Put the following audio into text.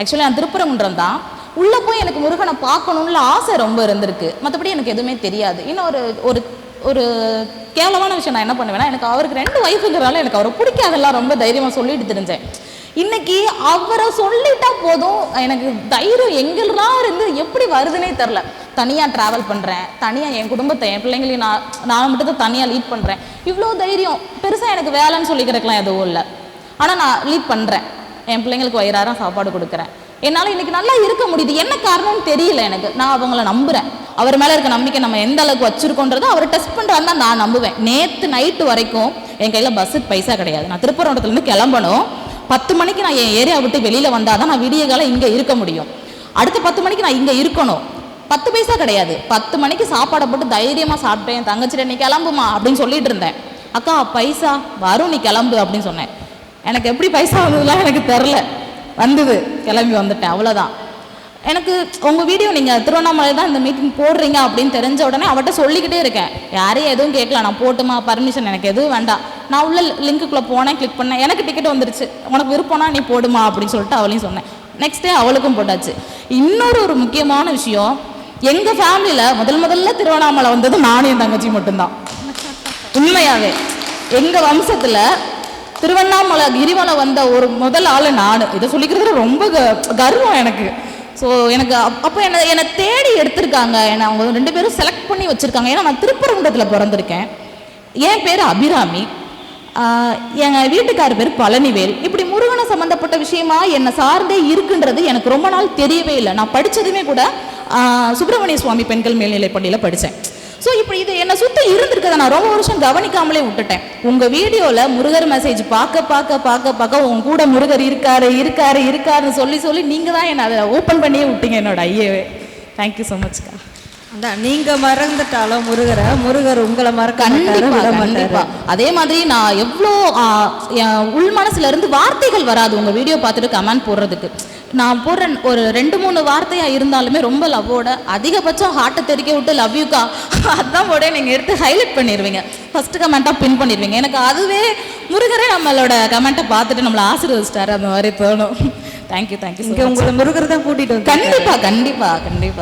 Actually நான் திருப்பரங்குன்றம் தான். உள்ளே போய் எனக்கு முருகனை பார்க்கணும்ல ஆசை ரொம்ப இருந்திருக்கு. மற்றபடி எனக்கு எதுவுமே தெரியாது. இன்னும் ஒரு ஒரு ஒரு கேவலமான விஷயம் நான் என்ன பண்ணுவேன்னா எனக்கு அவருக்கு ரெண்டு வயசுங்கிறனால எனக்கு அவரை பிடிக்காதெல்லாம் ரொம்ப தைரியமாக சொல்லிட்டு தெரிஞ்சேன். இன்னைக்கு அவரை சொல்லிட்டா போதும். எனக்கு தைரியம் எங்கெல்லாம் இருந்து எப்படி வருதுன்னே தெரில தனியாக ட்ராவல் பண்ணுறேன் தனியாக என் குடும்பத்தை என் பிள்ளைங்களையும் நான் நான் மட்டும் தான் தனியாக லீட் பண்ணுறேன் இவ்வளோ தைரியம். பெருசாக எனக்கு வேலைன்னு சொல்லிக்கிறக்கலாம் எதுவும் இல்லை. ஆனால் நான் லீட் பண்ணுறேன் என் பிள்ளைங்களுக்கு வயிறாரம் சாப்பாடு கொடுக்குறேன். என்னால் இன்னைக்கு நல்லா இருக்க முடியுது. என்ன காரணம்னு தெரியல எனக்கு. நான் அவங்கள நம்புகிறேன் அவர் மேலே இருக்க நம்பிக்கை நம்ம எந்த அளவுக்கு வச்சிருக்கோன்றதை அவர் டெஸ்ட் பண்ணுறாரு தான் நான் நம்புவேன். நேற்று நைட்டு வரைக்கும் என் கையில் பஸ்ஸுக்கு பைசா கிடையாது. நான் திருப்பரங்குன்றத்துலேருந்து கிளம்பணும். பத்து மணிக்கு நான் என் ஏரியா விட்டு வெளியில் வந்தால் தான் நான் விடிய காலம் இங்கே இருக்க முடியும். அடுத்த பத்து மணிக்கு நான் இங்கே இருக்கணும். பத்து பைசா கிடையாது. பத்து மணிக்கு சாப்பாடை போட்டு தைரியமாக சாப்பிட்டேன். என் நீ கிளம்புமா? அப்படின்னு சொல்லிட்டு இருந்தேன். அக்கா பைசா வரும் நீ கிளம்பு அப்படின்னு சொன்னேன். எனக்கு எப்படி பைசா வந்ததுலாம் எனக்கு தெரில. வந்தது. கிளம்பி வந்துட்டேன். அவ்வளோதான் எனக்கு உங்கள் வீடியோ நீங்கள் திருவண்ணாமலை தான் இந்த மீட்டிங் போடுறீங்க அப்படின்னு தெரிஞ்ச உடனே அவட்ட சொல்லிக்கிட்டே இருக்கேன். யாரையும் எதுவும் கேட்கல. நான் போட்டுமா? பர்மிஷன் எனக்கு எதுவும் வேண்டாம். நான் உள்ள லிங்க்குள்ளே போனேன் கிளிக் பண்ணேன். எனக்கு டிக்கெட் வந்துருச்சு. உனக்கு விருப்பம்னா நீ போடுமா? அப்படின்னு சொல்லிட்டு அவளையும் சொன்னேன். நெக்ஸ்ட் டே அவளுக்கும் போட்டாச்சு. இன்னொரு ஒரு முக்கியமான விஷயம் எங்கள் ஃபேமிலியில் முதல் முதல்ல திருவண்ணாமலை வந்தது நானும் என் தங்கச்சி மட்டும்தான். உண்மையாகவே எங்கள் வம்சத்தில் திருவண்ணாமலை கிரிவலம் வந்த ஒரு முதல் ஆள் நான். இதை சொல்லிக்கிறதுல ரொம்ப க- கர்வம் எனக்கு. ஸோ எனக்கு அப்போ என்னை என்னை தேடி எடுத்திருக்காங்க. என்னை அவங்க ரெண்டு பேரும் செலக்ட் பண்ணி வச்சுருக்காங்க. ஏன்னா நான் திருப்பரங்குன்றத்தில் பிறந்திருக்கேன். என் பேர் அபிராமி. எங்கள் வீட்டுக்கார் பேர் பழனிவேல். இப்படி முருகனை சம்மந்தப்பட்ட விஷயமா என்னை சார்ந்தே இருக்குன்றது எனக்கு ரொம்ப நாள் தெரியவே இல்லை. நான் படித்ததுமே கூட சுப்பிரமணிய சுவாமி பெண்கள் மேல்நிலைப் பள்ளியில் படித்தேன் ஸோ இப்படி இது என்னை சுற்றி இருந்திருக்கதை நான் ரொம்ப வருஷம் கவனிக்காமலே விட்டுட்டேன். உங்கள் வீடியோவில் முருகர் மெசேஜ் பார்க்க பார்க்க பார்க்க பார்க்க உங்க கூட முருகர் இருக்காரு இருக்காரு இருக்காருன்னு சொல்லி சொல்லி நீங்கள் தான் என்னை அதை ஓப்பன் பண்ணியே விட்டீங்க என்னோட ஐயவே. தேங்க்யூ ஸோ மச்க்கா அதான் நீங்க மறந்துட்டாலும் முருகரை முருகர் உங்களை மறக்க கண்டிப்பா அதே மாதிரி நான் எவ்வளோ உள் மனசுல இருந்து வார்த்தைகள் வராது உங்க வீடியோ பார்த்துட்டு கமெண்ட் போடுறதுக்கு. நான் போடுற ஒரு ரெண்டு மூணு வார்த்தையா இருந்தாலுமே ரொம்ப லவ்வோட அதிகபட்சம் ஹார்ட்டை தெறிக்க விட்டு லவ் யூக்கா அதான் போட நீங்க எடுத்து ஹைலைட் பண்ணிடுவீங்க ஃபர்ஸ்ட் கமெண்ட்டாக பின் பண்ணிடுவீங்க எனக்கு அதுவே முருகரே நம்மளோட கமெண்ட்டை பார்த்துட்டு நம்மளை ஆசீர்வதிச்சிட்டாரு. அந்த மாதிரி தோணும். தேங்க்யூ தேங்க்யூ உங்களை முருகர் தான் கூட்டிட்டு வந்து கண்டிப்பா கண்டிப்பா கண்டிப்பா.